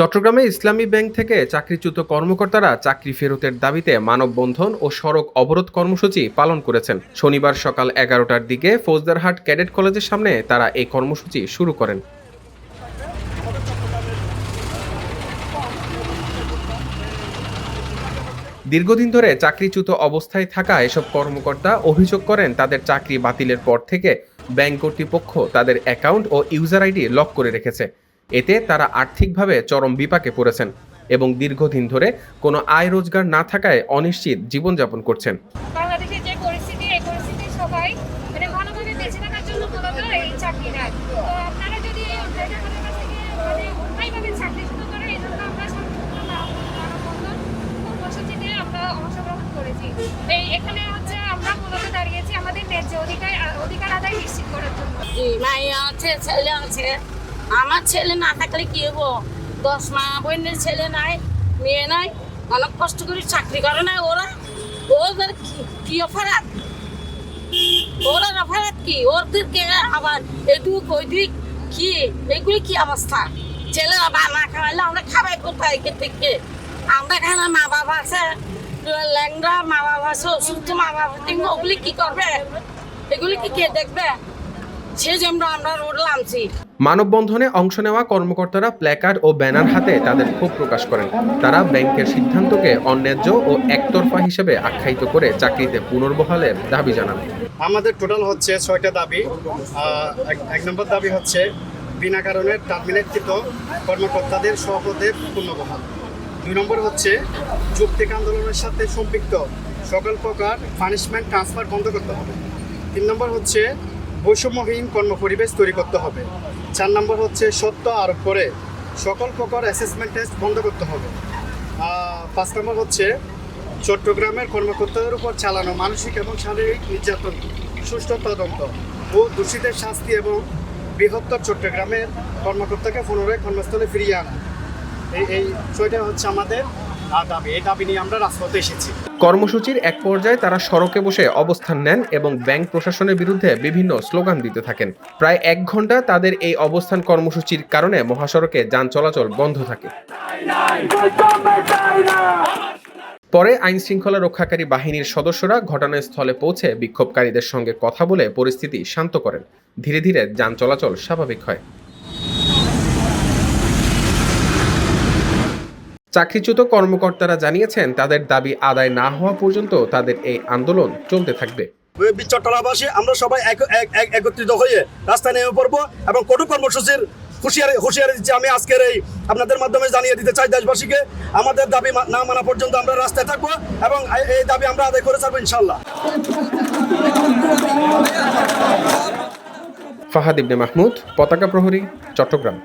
চট্টগ্রামে ইসলামী ব্যাংক থেকে চাকরিচ্যুত কর্মকর্তারা চাকরি ফেরতের দাবিতে মানববন্ধন ও সড়ক অবরোধ কর্মসূচি পালন করেছেন। শনিবার সকাল এগারোটার দিকে ফৌজদারহাট ক্যাডেট কলেজের সামনে তারা এই কর্মসূচি শুরু করেন। দীর্ঘদিন ধরে চাকরিচ্যুত অবস্থায় থাকা এসব কর্মকর্তা অভিযোগ করেন, তাদের চাকরি বাতিলের পর থেকে ব্যাংক কর্তৃপক্ষ তাদের অ্যাকাউন্ট ও ইউজার আইডি লক করে রেখেছে। এতে তারা আর্থিকভাবে চরম বিপাকে পড়েছেন এবং দীর্ঘদিন ধরে কোনো আয় রোজগার না থাকায় অনিশ্চিত জীবনযাপন করছেন। বাংলাদেশের যে পরিস্থিতি এই পরিস্থিতি সবাই মানে ভালোভাবে বেঁচে থাকার জন্য মূলত এই চাকরি নেয় তো আপনারা যদি আমাদের কাছ থেকে অন্যায়ভাবে চাকরি শুরু করে এই জন্য আমরা কর্মসূচিতে আমরা অংশগ্রহণ করেছি। এই এখানে হচ্ছে আমরা মূলত দাঁড়িয়েছি আমাদের ন্যায্য অধিকার অধিকার আদায় নিশ্চিত করার জন্য। আছে ছেলে আছে আমার ছেলে না থাকলে কি হব? দশ মা বোনের ছেলে নাই, মেয়ে নাই, অনেক কষ্ট করে চাকরি করে না ওরা। ওদের কি- অপরাধ? ওরা অপরাধ কি? ওদেরকে আবার এদিক ওইদিক কি? এগুলি কি অবস্থা? ছেলে বা না খাওয়াইলে আমরা খাবাই কোথায় কে থেকে? আমরা এখানে মা বাবা আছে ল্যাংরা মা বাবা আছে, অসুস্থ মা বাবা ওগুলি কি করবে? এগুলি কি কে দেখবে? সেই জন্য আমরা রোড নামছি। মানববন্ধনে অংশ নেওয়া কর্মকর্তারা প্ল্যাকার্ড ও ব্যানার হাতে তাদের ক্ষোভ প্রকাশ করেন। তারা ব্যাংকের সিদ্ধান্তকে অন্যায্য ও একতরফা হিসেবে আখ্যায়িত করে চাকরিতে পুনর্বহালের দাবি জানান। আমাদের টোটাল হচ্ছে ছয়টা দাবি। এক- নম্বর দাবি হচ্ছে, বিনা কারণে টার্মিনেটকৃত কর্মকর্তাদের সহপদের পুনর্বহাল। দুই নম্বর হচ্ছে, যৌক্তিক আন্দোলনের সাথে সম্পৃক্ত সকল প্রকার পানিশমেন্ট ট্রান্সফার বন্ধ করতে হবে। তিন নম্বর হচ্ছে বৈষম্যহীন কর্মপরিবেশ তৈরি করতে হবে। চার নম্বর হচ্ছে সত্য আরোপ করে সকল প্রকার অ্যাসেসমেন্ট টেস্ট বন্ধ করতে হবে। পাঁচ নম্বর হচ্ছে চট্টগ্রামের কর্মকর্তাদের উপর চালানো মানসিক এবং শারীরিক নির্যাতন, সুষ্ঠু তদন্ত ও দোষীদের শাস্তি এবং বৃহত্তর চট্টগ্রামের কর্মকর্তাকে পুনরায় কর্মস্থলে ফিরিয়ে আনা। এই এই ছয়টা হচ্ছে আমাদের কর্মসূচির এক পর্যায়ে তারা সড়কে বসে অবস্থান নেন এবং ব্যাংক প্রশাসনের বিরুদ্ধে বিভিন্ন স্লোগান দিতে থাকেন। প্রায় এক ঘণ্টা তাদের এই অবস্থান কর্মসূচির কারণে মহাসড়কে যান চলাচল বন্ধ থাকে। পরে আইন শৃঙ্খলা রক্ষাকারী বাহিনীর সদস্যরা ঘটনাস্থলে পৌঁছে বিক্ষোভকারীদের সঙ্গে কথা বলে পরিস্থিতি শান্ত করেন। ধীরে ধীরে যান চলাচল স্বাভাবিক হয়। চাকরিচ্যুত কর্মকর্তারা জানিয়েছেন তাদের দাবি আদায় না হওয়া পর্যন্ত তাদের এই আন্দোলন চলতে থাকবে। চট্টলাবাসী আমরা সবাই এক- এক- এক- একত্রিত হয়ে রাস্তায় নেমে পড়ব এবং কঠোর কর্মসূচির হুঁশিয়ারি হুঁশিয়ারি দিচ্ছি। আমি আজকের এই আপনাদের মাধ্যমে জানিয়ে দিতে চাই দেশবাসীকে আমাদের দাবি না মানা পর্যন্ত আমরা রাস্তায় থাকব এবং এই- এই দাবি আমরা আদায় করে ছাড়বো ইনশাল্লাহ ফাহাদ ইবনে মাহমুদ পতাকা প্রহরী চট্টগ্রাম।